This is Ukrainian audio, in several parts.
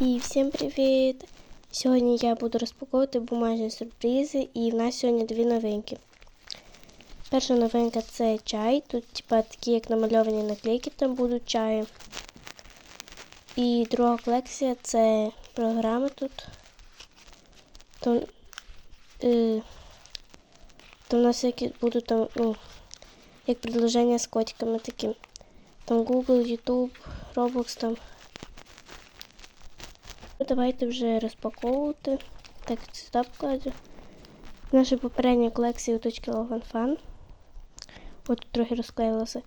І всім привіт! Сьогодні я буду розпаковувати бумажні сюрпризи і в нас сьогодні дві новинки. Перша новинка це чай. Тут типа такі як намальовані наклейки там будуть чаю. І друга колекція це програми тут. Там, е, там у нас всякі будуть там, ну, як предложення з котиками такі. Там Google, YouTube, Roblox там. Давайте вже розпаковувати. Так, сюди покладу. Наша попередня колекція у точки Fun. От трохи розклеїлося.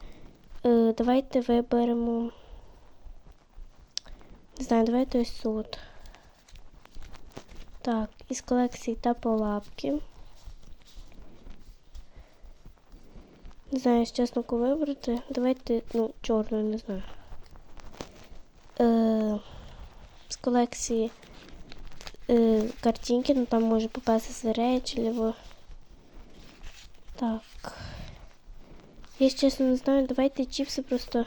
Е, давайте виберемо. Не знаю, давайте ось тут. Так, із колекції таполапки. Не знаю, чесно, кого вибрати. Давайте, ну, чорну, не знаю. Е, з колекції е, картинки, ну там може попасти чи ліво. Так. Я чесно не знаю, давайте чіпси просто.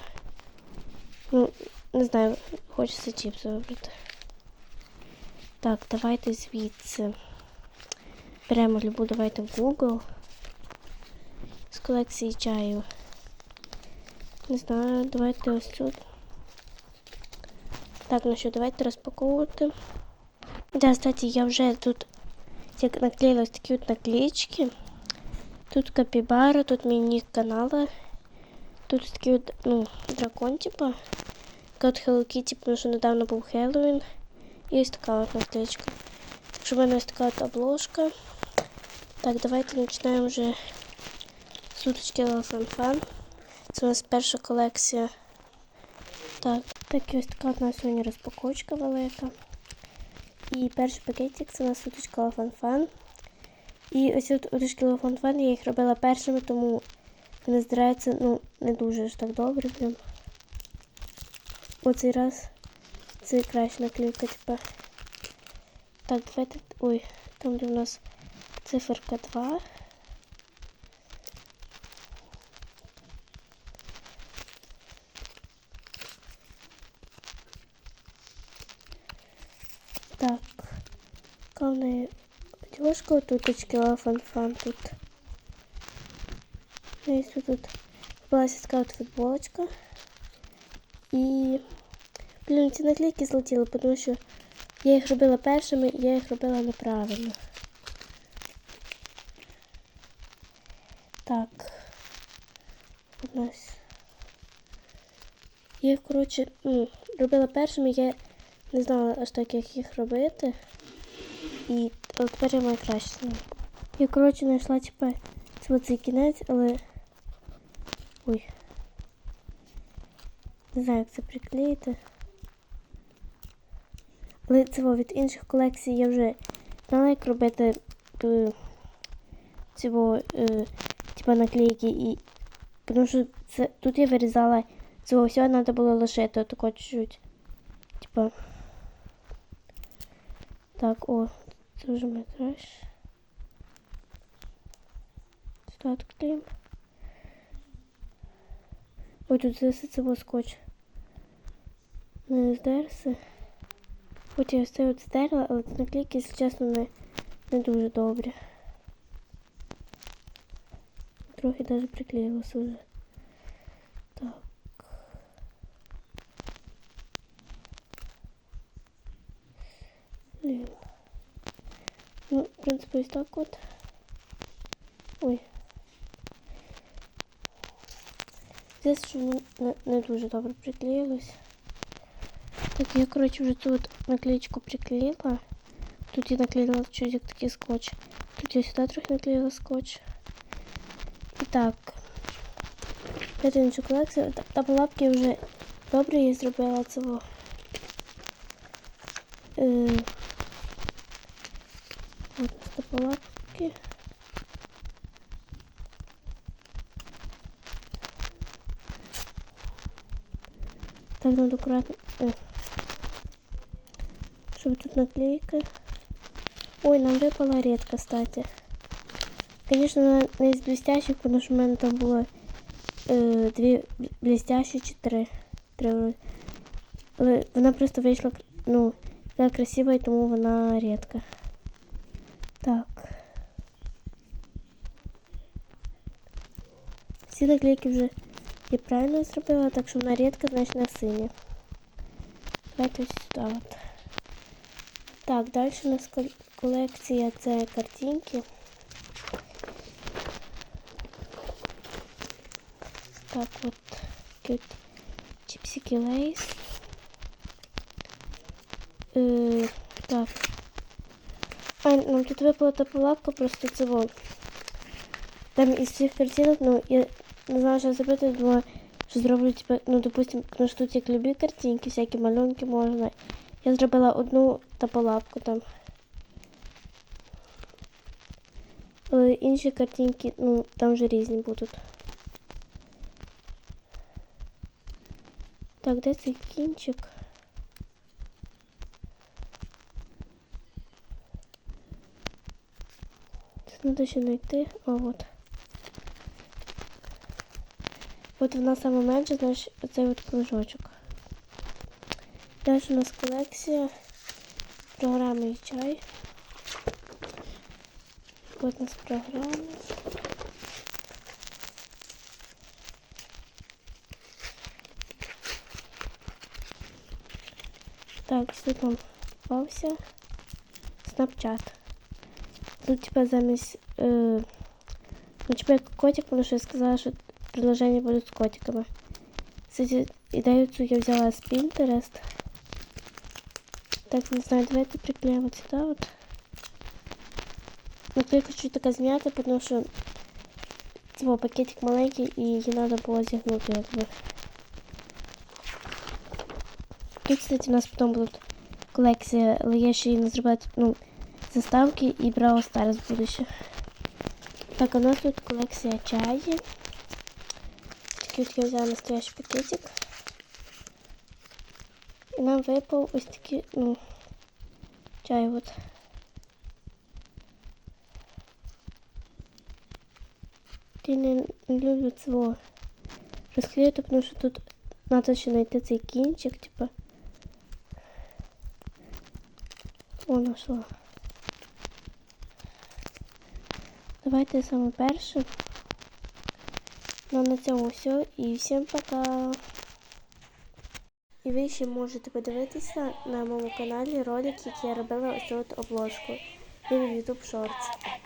Ну, не знаю, хочеться чіпси вибрати. Так, давайте звідси. Беремо любу, давайте Google. З колекції чаю. Не знаю, давайте ось тут. Так, ну що, давайте розпаковувати. Да, кстати, я вже тут як наклеїла ось такі от наклеечки. Тут капібара, тут мій нік канала. Тут такий от, ну, дракон, типа. Така от Hello Kitty, тому що недавно був Хеллоуін. І ось така от наклеечка. Так що в мене ось така от обложка. Так, давайте починаємо вже з суточки Фан. Це у нас перша колекція. Так, Так і ось така у нас сьогодні розпаковочка велика. І перший пакетик це у нас суточка Фан-Фан. І ось от уточки Фан-Фан я їх робила першими, тому вони здираються ну, не дуже ж так добре. Прям. Оцей раз це краща наклейка, типа. Так, давайте. Ой, там де у нас циферка 2. Так. Главное, девушка вот тут очки фан-фан тут. Есть вот тут попалась такая вот футболочка. І, блін, ці наклейки злетіли, тому що я їх робила першими, і я їх робила неправильно. Так. У нас. Я їх, коротше, ну, робила першими, я не знала аж так, як їх робити. І от тепер я краще. Я, коротше, знайшла, типа, цей кінець, але. Ой. Не знаю, як це приклеїти. Але цього від інших колекцій я вже знала, як робити е, цього, е, типа наклейки і. Тому що це, тут я вирізала цього всього треба було лишити отако чуть-чуть. Типа. Так, о, це вже метраж. Сюди відклеїмо. Ой, тут заситься скотч. Не здерся. Хоч я все от стерла, але ці наклейки, якщо чесно, не, не дуже добрі. Трохи навіть приклеїлося вже. В принципі, ось так от. Ой. Здесь що не, не, дуже добре приклеїлось. Так, я, коротше, вже тут наклеечку приклеїла. Тут я наклеїла чуть як такий скотч. Тут я сюди трохи наклеїла скотч. І так. Це іншу колекцію. Та лапки вже добре я зробила цього. Е, от стопалапки. Так, надо аккуратно. О. Чтобы тут наклейка. Ой, нам выпала редко, кстати. Конечно, она не из блестящих, потому что у меня там было е, дві блестящі чи три. три. Але вона просто вийшла, ну, така красива і тому вона рідка. Так. Всі наклейки вже я правильно зробила, так що вона рідка, значить на синя. Давайте сюди от. Так, далі у нас колекція це картинки. Так, от от чіпсики лейс. Е, так. А, ну тут випала та палатка, просто во. Там із цих картинок, ну, я не знала, що зробити, думала, що зроблю, типу, ну, допустим, ну, що тут любі картинки, всякі малюнки можна. Я зробила одну тапалапку там. Але інші картинки, ну, там вже різні будуть. Так, де цей кінчик? Треба ще знайти. О, от. От вона саме менша, значить, оцей от кружочок. Далі у нас колекція програми і чай. От у нас програми. Так, що там попався? Снапчат. Тут типа замість е, ну, типа як котик, тому що я сказала, що приложення будуть з котиками. Кстати, ідею цю я взяла з Pinterest. Так, не знаю, давайте приклеим вот сюда вот. Ну, я хочу така зм'яти, потому що цього пакетик маленький і її треба було зігнути якби. Тут, кстати, у нас потім будуть колекція, але я ще її не зробила, ну, заставки і Brawl Stars буде. Так, у нас тут колекція чаї. Такий от я взяла настоящий пакетик. І нам випав ось такий, ну, чай от. Я не люблю цього розклеїти, тому що тут треба ще знайти цей кінчик, типа. О, нашла. Давайте саме перше. Ну, на цьому все. І всім пока. І ви ще можете подивитися на моєму каналі ролик, який я робила ось цю обложку. Він в YouTube Shorts.